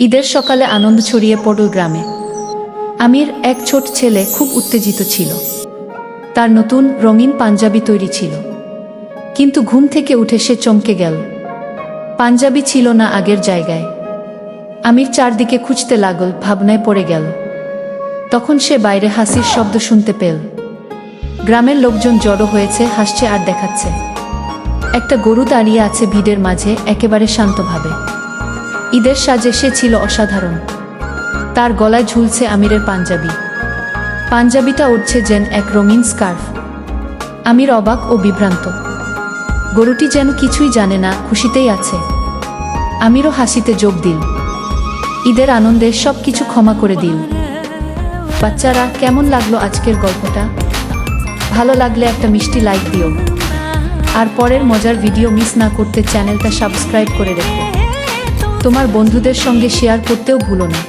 ঈদের সকালে আনন্দ ছড়িয়ে পড়ল গ্রামে। আমির এক ছোট ছেলে খুব উত্তেজিত ছিল। তার নতুন রঙিন পাঞ্জাবি তৈরি ছিল। কিন্তু ঘুম থেকে উঠে সে চমকে গেল। পাঞ্জাবি ছিল না আগের জায়গায়। আমির চারদিকে খুঁজতে লাগল, ভাবনায় পড়ে গেল। তখন সে বাইরে হাসির শব্দ শুনতে পেল। গ্রামের লোকজন জড়ো হয়েছে, হাসছে আর দেখাচ্ছে। একটা গরু দাঁড়িয়ে আছে ভিড়ের মাঝে, একেবারে শান্তভাবে ঈদের সাজে সে ছিল অসাধারণ। তার গলায় ঝুলছে আমিরের পাঞ্জাবি। পাঞ্জাবিটা উঠছে যেন এক রঙিন স্কার্ফ। আমির অবাক ও বিভ্রান্ত। গরুটি যেন কিছুই জানে না, খুশিতেই আছে। আমিরও হাসিতে যোগ দিল। ঈদের আনন্দে সব কিছু ক্ষমা করে দিল। বাচ্চারা, কেমন লাগল আজকের গল্পটা? ভালো লাগলে একটা মিষ্টি লাইক দিও। আর পরের মজার ভিডিও মিস না করতে চ্যানেলটা সাবস্ক্রাইব করে রেখো। তোমার বন্ধুদের সঙ্গে শেয়ার করতেও ভুলো না।